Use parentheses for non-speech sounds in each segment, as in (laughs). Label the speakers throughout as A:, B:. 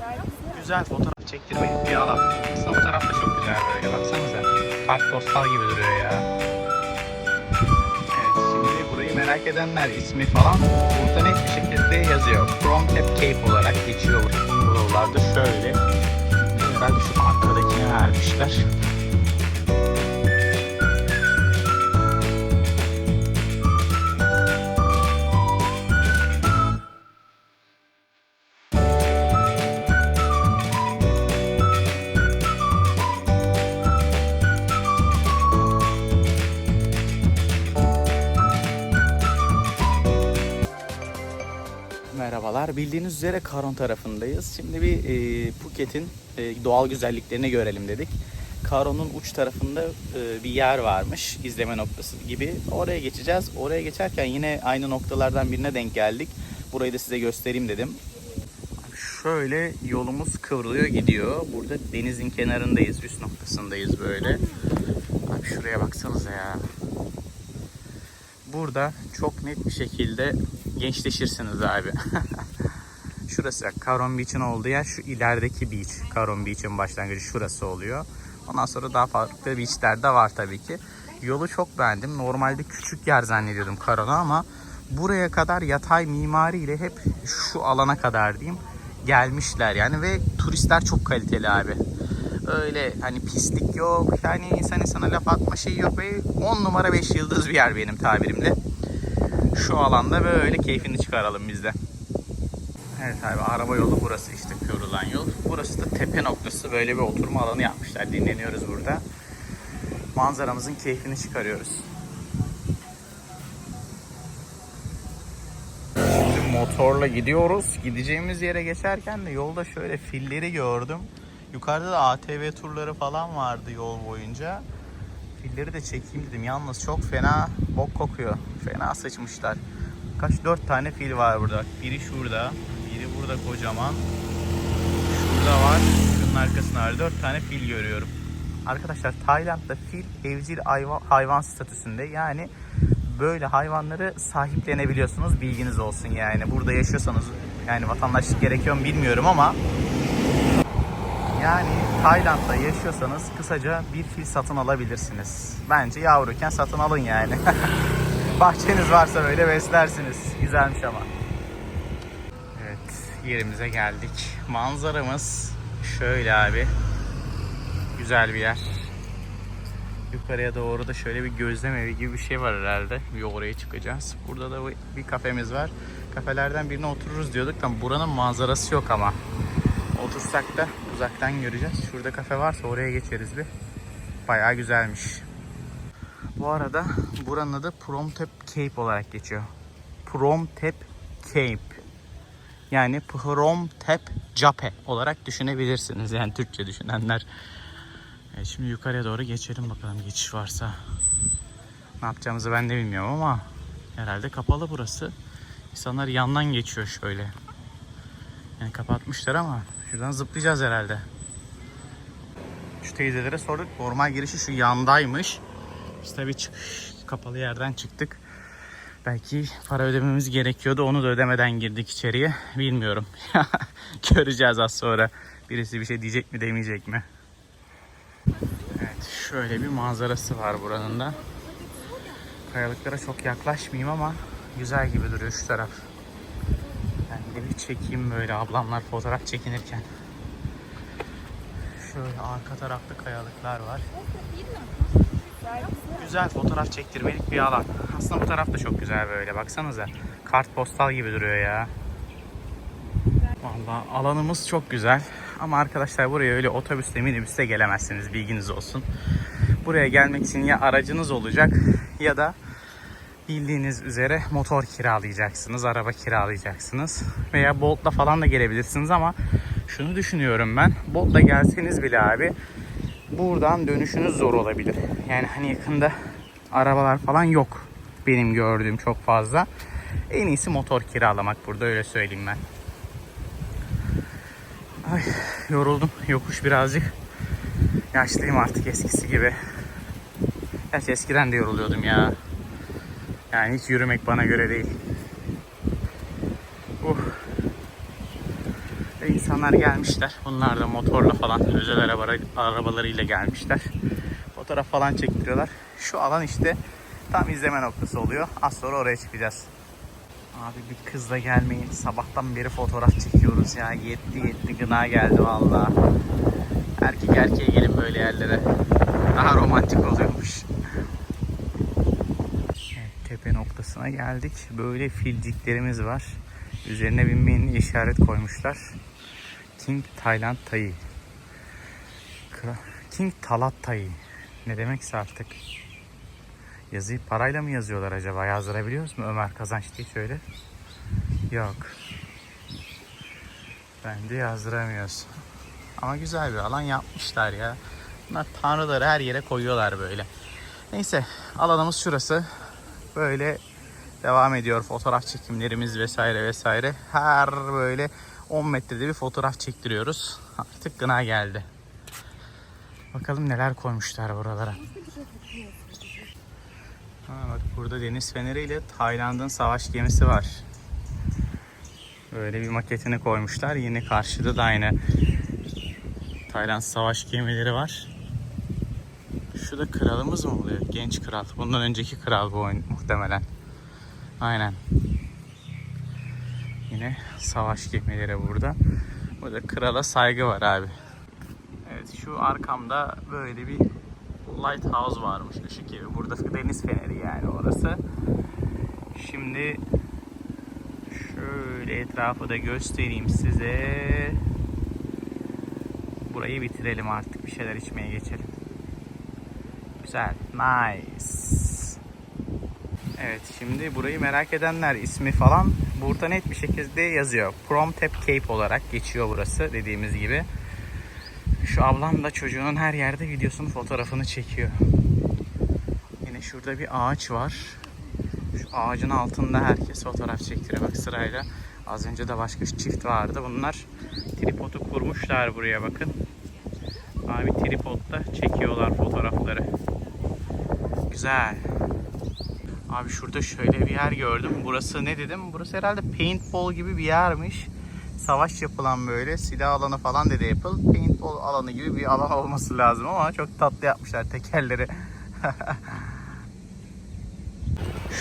A: var. Güzel fotoğraf çektirmelik bir alan. Aslında bu taraf da çok güzel böyle baksanıza. Kartpostal gibi duruyor ya. Evet şimdi burayı merak edenler ismi falan burada net bir şekilde yazıyor. From Tap Cape olarak geçiyor buralarda şöyle. Herhalde şu arkadakine vermişler. Merhabalar. Bildiğiniz üzere Karon tarafındayız. Şimdi bir e, Phuket'in e, doğal güzelliklerini görelim dedik. Karon'un uç tarafında e, bir yer varmış. izleme noktası gibi. Oraya geçeceğiz. Oraya geçerken yine aynı noktalardan birine denk geldik. Burayı da size göstereyim dedim. Şöyle yolumuz kıvrılıyor gidiyor. Burada denizin kenarındayız. Üst noktasındayız böyle. Abi şuraya baksanıza ya. Burada çok net bir şekilde gençleşirsiniz abi. (laughs) şurası Karon Beach'in olduğu yer şu ilerideki beach. Karon Beach'in başlangıcı şurası oluyor. Ondan sonra daha farklı beachler de var tabii ki. Yolu çok beğendim. Normalde küçük yer zannediyordum Karon'u ama buraya kadar yatay mimariyle hep şu alana kadar diyeyim gelmişler yani ve turistler çok kaliteli abi. Öyle hani pislik yok yani insan insana laf atma şey yok ve 10 numara 5 yıldız bir yer benim tabirimle. Şu alanda böyle keyfini çıkaralım biz de. Evet abi araba yolu burası işte kıvrılan yol. Burası da tepe noktası böyle bir oturma alanı yapmışlar. Dinleniyoruz burada. Manzaramızın keyfini çıkarıyoruz. Şimdi motorla gidiyoruz. Gideceğimiz yere geçerken de yolda şöyle filleri gördüm. Yukarıda da ATV turları falan vardı yol boyunca. Filleri de çekeyim dedim. Yalnız çok fena bok kokuyor. Fena sıçmışlar. Kaç dört tane fil var burada. Biri şurada. Biri burada kocaman. Şurada var. Şunun arkasında var. Dört tane fil görüyorum. Arkadaşlar Tayland'da fil evcil hayvan, hayvan statüsünde. Yani böyle hayvanları sahiplenebiliyorsunuz. Bilginiz olsun yani. Burada yaşıyorsanız yani vatandaşlık gerekiyor mu bilmiyorum ama yani Tayland'da yaşıyorsanız kısaca bir fil satın alabilirsiniz. Bence yavruyken satın alın yani. (laughs) Bahçeniz varsa böyle beslersiniz. Güzelmiş ama. Yerimize geldik. Manzaramız şöyle abi. Güzel bir yer. Yukarıya doğru da şöyle bir gözlem evi gibi bir şey var herhalde. Bir oraya çıkacağız. Burada da bir kafemiz var. Kafelerden birine otururuz diyorduk da buranın manzarası yok ama. Otursak da uzaktan göreceğiz. Şurada kafe varsa oraya geçeriz bir. Bayağı güzelmiş. Bu arada buranın adı Promtep Cape olarak geçiyor. Promtep Cape. Yani Promtep Cape olarak düşünebilirsiniz. Yani Türkçe düşünenler. Evet, şimdi yukarıya doğru geçelim bakalım geçiş varsa. Ne yapacağımızı ben de bilmiyorum ama herhalde kapalı burası. İnsanlar yandan geçiyor şöyle. Yani kapatmışlar ama şuradan zıplayacağız herhalde. Şu teyzelere sorduk. Normal girişi şu yandaymış. Biz tabii çıkış kapalı yerden çıktık. Belki para ödememiz gerekiyordu. Onu da ödemeden girdik içeriye. Bilmiyorum. (laughs) Göreceğiz az sonra. Birisi bir şey diyecek mi demeyecek mi? Evet şöyle bir manzarası var buranın da. Kayalıklara çok yaklaşmayayım ama güzel gibi duruyor şu taraf. Ben de bir çekeyim böyle ablamlar fotoğraf çekinirken. Şöyle arka tarafta kayalıklar var. Güzel fotoğraf çektirmelik bir alan. Aslında bu taraf da çok güzel böyle. Baksanıza. Kartpostal gibi duruyor ya. Vallahi alanımız çok güzel. Ama arkadaşlar buraya öyle otobüsle minibüsle gelemezsiniz. Bilginiz olsun. Buraya gelmek için ya aracınız olacak ya da bildiğiniz üzere motor kiralayacaksınız, araba kiralayacaksınız veya Bolt'la falan da gelebilirsiniz ama şunu düşünüyorum ben. Bolt'la gelseniz bile abi buradan dönüşünüz zor olabilir. Yani hani yakında arabalar falan yok benim gördüğüm çok fazla. En iyisi motor kiralamak burada öyle söyleyeyim ben. Ay yoruldum. Yokuş birazcık. Yaşlıyım artık eskisi gibi. Gerçi eskiden de yoruluyordum ya. Yani hiç yürümek bana göre değil. Uh. Ve insanlar gelmişler. Bunlar da motorla falan özel araba, arabalarıyla gelmişler. Fotoğraf falan çektiriyorlar. Şu alan işte tam izleme noktası oluyor. Az sonra oraya çıkacağız. Abi bir kızla gelmeyin. Sabahtan beri fotoğraf çekiyoruz ya. Yetti yetti gına geldi valla. Erkek erkeğe gelin böyle yerlere. Daha romantik oluyormuş. Evet, tepe noktasına geldik. Böyle filciklerimiz var. Üzerine bir menü işaret koymuşlar. King Thailand Thai. Kra- King Talat Thai. Ne demekse artık. Yazıyı parayla mı yazıyorlar acaba? Yazdırabiliyoruz mu Ömer Kazanç diye şöyle? Yok. Bence yazdıramıyoruz. Ama güzel bir alan yapmışlar ya. Bunlar tanrıları her yere koyuyorlar böyle. Neyse alanımız şurası. Böyle devam ediyor fotoğraf çekimlerimiz vesaire vesaire. Her böyle 10 metrede bir fotoğraf çektiriyoruz. Artık gına geldi. Bakalım neler koymuşlar buralara. Ha, bak burada deniz feneriyle Tayland'ın savaş gemisi var. Böyle bir maketini koymuşlar. Yine karşıda da aynı Tayland savaş gemileri var. Şu da kralımız mı oluyor? Genç kral. Bundan önceki kral bu oyun muhtemelen. Aynen. Yine savaş gemileri burada. Burada krala saygı var abi. Evet şu arkamda böyle bir lighthouse varmış ışık evi. Burada deniz feneri yani orası. Şimdi şöyle etrafı da göstereyim size. Burayı bitirelim artık. Bir şeyler içmeye geçelim. Güzel. Nice. Evet şimdi burayı merak edenler ismi falan burada net bir şekilde yazıyor. Promtep Cape olarak geçiyor burası dediğimiz gibi. Şu ablam da çocuğunun her yerde videosunu fotoğrafını çekiyor. Yine şurada bir ağaç var. Şu ağacın altında herkes fotoğraf çektiriyor bak sırayla. Az önce de başka çift vardı. Bunlar tripodu kurmuşlar buraya bakın. Abi tripodla çekiyorlar fotoğrafları. Güzel. Abi şurada şöyle bir yer gördüm. Burası ne dedim? Burası herhalde paintball gibi bir yermiş. Savaş yapılan böyle silah alanı falan dedi Apple. Paintball alanı gibi bir alan olması lazım ama çok tatlı yapmışlar tekerleri. (laughs)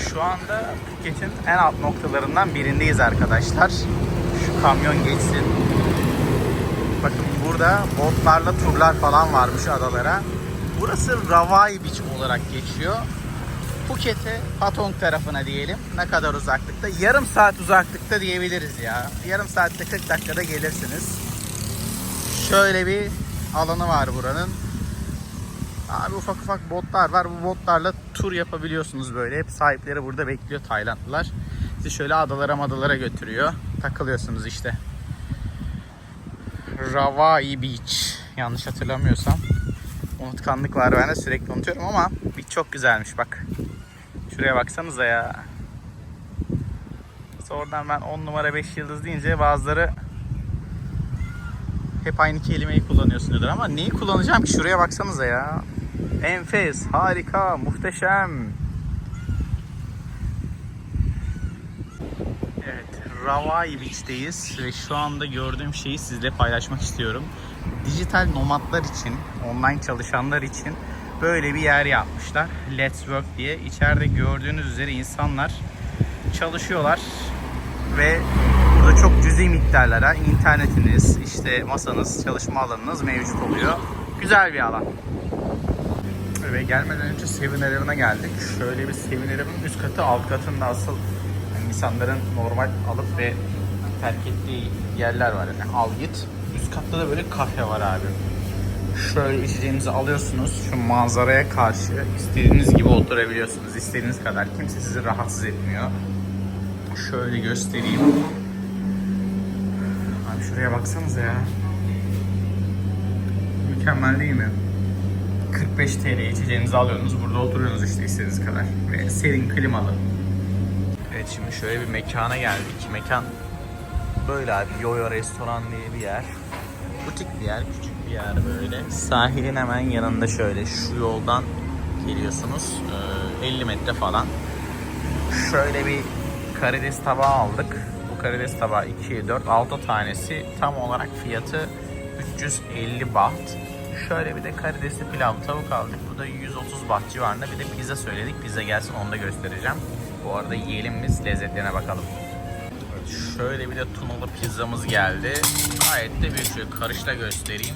A: Şu anda Phuket'in en alt noktalarından birindeyiz arkadaşlar. Şu kamyon geçsin. Bakın burada botlarla turlar falan varmış adalara. Burası Ravai Beach olarak geçiyor. Phuket'e Patong tarafına diyelim. Ne kadar uzaklıkta? Yarım saat uzaklıkta diyebiliriz ya. Yarım saatte 40 dakikada gelirsiniz. Şöyle bir alanı var buranın. Abi ufak ufak botlar var. Bu botlarla tur yapabiliyorsunuz böyle. Hep sahipleri burada bekliyor Taylandlılar. Sizi şöyle adalara madalara götürüyor. Takılıyorsunuz işte. Ravai Beach. Yanlış hatırlamıyorsam. Unutkanlık var ben de sürekli unutuyorum ama beach çok güzelmiş bak. Şuraya baksanıza ya. Sonradan ben 10 numara 5 yıldız deyince bazıları hep aynı kelimeyi kullanıyorsun diyorlar ama neyi kullanacağım ki şuraya baksanıza ya. Enfes, harika, muhteşem. Evet, Ravai Beach'teyiz ve şu anda gördüğüm şeyi sizle paylaşmak istiyorum. Dijital nomadlar için, online çalışanlar için böyle bir yer yapmışlar. Let's Work diye. İçeride gördüğünüz üzere insanlar çalışıyorlar ve burada çok cüzi miktarlara internetiniz, işte masanız, çalışma alanınız mevcut oluyor. Güzel bir alan. Ve gelmeden önce Sevinerim'e geldik. Şöyle bir Sevinerim'in üst katı alt katında asıl yani insanların normal alıp ve terk ettiği yerler var. Yani al git. Üst katta da böyle kafe var abi. Şöyle içeceğinizi alıyorsunuz. Şu manzaraya karşı istediğiniz gibi oturabiliyorsunuz. İstediğiniz kadar. Kimse sizi rahatsız etmiyor. Şöyle göstereyim. Abi şuraya baksanıza ya. Mükemmel değil mi? 45 TL içeceğinizi alıyorsunuz. Burada oturuyorsunuz işte istediğiniz kadar. Ve serin klimalı. Evet şimdi şöyle bir mekana geldik. Mekan böyle abi. Yoyo Restoran diye bir yer. Butik bir yer. Küçük bir yer böyle. Sahilin hemen yanında şöyle şu yoldan geliyorsunuz. Ee, 50 metre falan. Şöyle bir karides tabağı aldık. Bu karides tabağı 2'ye 4, 6 tanesi tam olarak fiyatı 350 baht. Şöyle bir de karidesli pilav tavuk aldık. Bu da 130 baht civarında. Bir de pizza söyledik. Pizza gelsin onu da göstereceğim. Bu arada yiyelim biz lezzetlerine bakalım. Şöyle bir de tunalı pizzamız geldi. Gayet de büyük. Şöyle karışla göstereyim.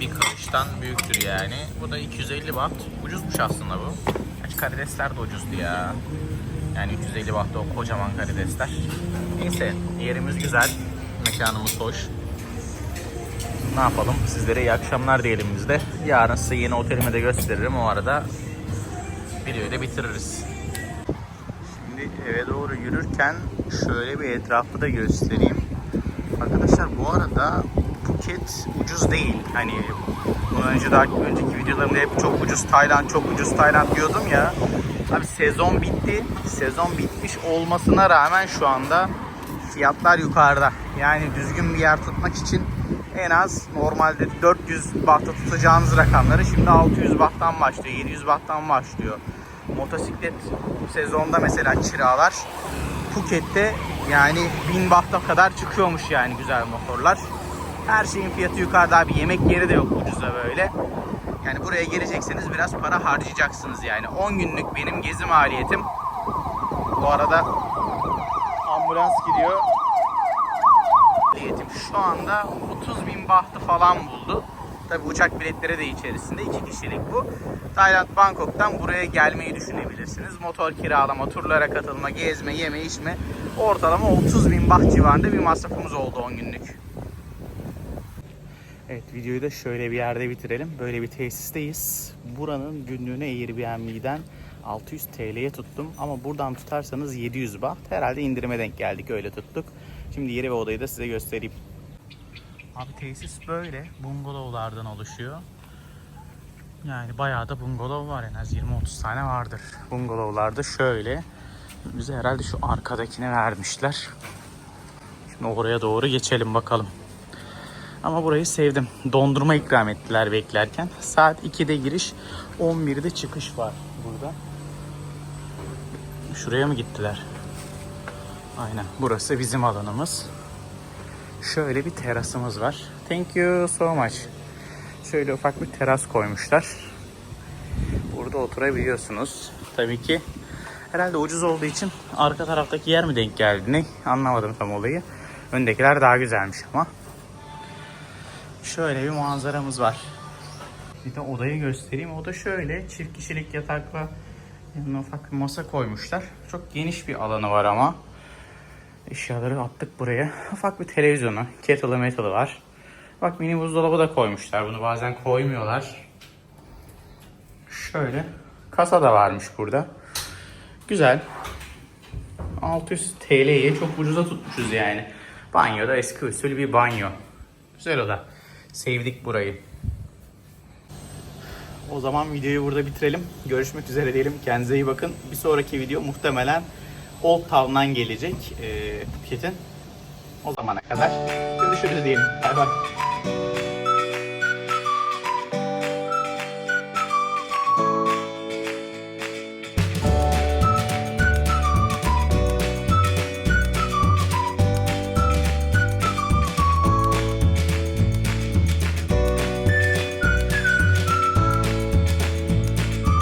A: Bir karıştan büyüktür yani. Bu da 250 baht. Ucuzmuş aslında bu. Gerçi karidesler de ucuzdu ya. Yani 350 bahtta o kocaman karidesler. Neyse yerimiz güzel. Mekanımız hoş. Ne yapalım? Sizlere iyi akşamlar diyelim biz de. Yarın size yeni otelimi de gösteririm. O arada videoyu da bitiririz. Şimdi eve doğru yürürken şöyle bir etrafı da göstereyim. Arkadaşlar bu arada Phuket ucuz değil. Hani bundan önce daha önceki videolarımda hep çok ucuz Tayland, çok ucuz Tayland diyordum ya. Abi sezon bitti. Sezon bitmiş olmasına rağmen şu anda fiyatlar yukarıda. Yani düzgün bir yer tutmak için en az normalde 400 bahta tutacağınız rakamları şimdi 600 bahttan başlıyor, 700 bahttan başlıyor. Motosiklet sezonda mesela kiralar Phuket'te yani 1000 bahta kadar çıkıyormuş yani güzel motorlar. Her şeyin fiyatı yukarıda abi. Yemek yeri de yok ucuza böyle. Yani buraya gelecekseniz biraz para harcayacaksınız yani. 10 günlük benim gezi maliyetim. Bu arada ambulans gidiyor. Maliyetim şu anda 30 bin bahtı falan buldu. Tabi uçak biletleri de içerisinde. iki kişilik bu. Tayland Bangkok'tan buraya gelmeyi düşünebilirsiniz. Motor kiralama, turlara katılma, gezme, yeme, içme. Ortalama 30 bin baht civarında bir masrafımız oldu 10 günlük. Evet videoyu da şöyle bir yerde bitirelim. Böyle bir tesisteyiz. Buranın günlüğüne Airbnb'den 600 TL'ye tuttum. Ama buradan tutarsanız 700 baht. Herhalde indirime denk geldik öyle tuttuk. Şimdi yeri ve odayı da size göstereyim. Abi tesis böyle. Bungalovlardan oluşuyor. Yani bayağı da bungalov var en az 20-30 tane vardır. Bungalovlarda şöyle. Bize herhalde şu arkadakine vermişler. Şimdi oraya doğru geçelim bakalım. Ama burayı sevdim. Dondurma ikram ettiler beklerken. Saat 2'de giriş, 11'de çıkış var burada. Şuraya mı gittiler? Aynen. Burası bizim alanımız. Şöyle bir terasımız var. Thank you so much. Şöyle ufak bir teras koymuşlar. Burada oturabiliyorsunuz. Tabii ki herhalde ucuz olduğu için arka taraftaki yer mi denk geldi ne? Anlamadım tam olayı. Öndekiler daha güzelmiş ama. Şöyle bir manzaramız var. Bir de odayı göstereyim. Oda şöyle çift kişilik yatakla yanına ufak bir masa koymuşlar. Çok geniş bir alanı var ama. Eşyaları attık buraya. Ufak bir televizyonu, kettle'ı metalı var. Bak mini buzdolabı da koymuşlar. Bunu bazen koymuyorlar. Şöyle kasa da varmış burada. Güzel. 600 TL'ye çok ucuza tutmuşuz yani. Banyoda eski usul bir banyo. Güzel oda. Sevdik burayı. O zaman videoyu burada bitirelim. Görüşmek üzere diyelim. Kendinize iyi bakın. Bir sonraki video muhtemelen Old Town'dan gelecek. Ee, Phuket'in. O zamana kadar görüşürüz diyelim. Bay bay.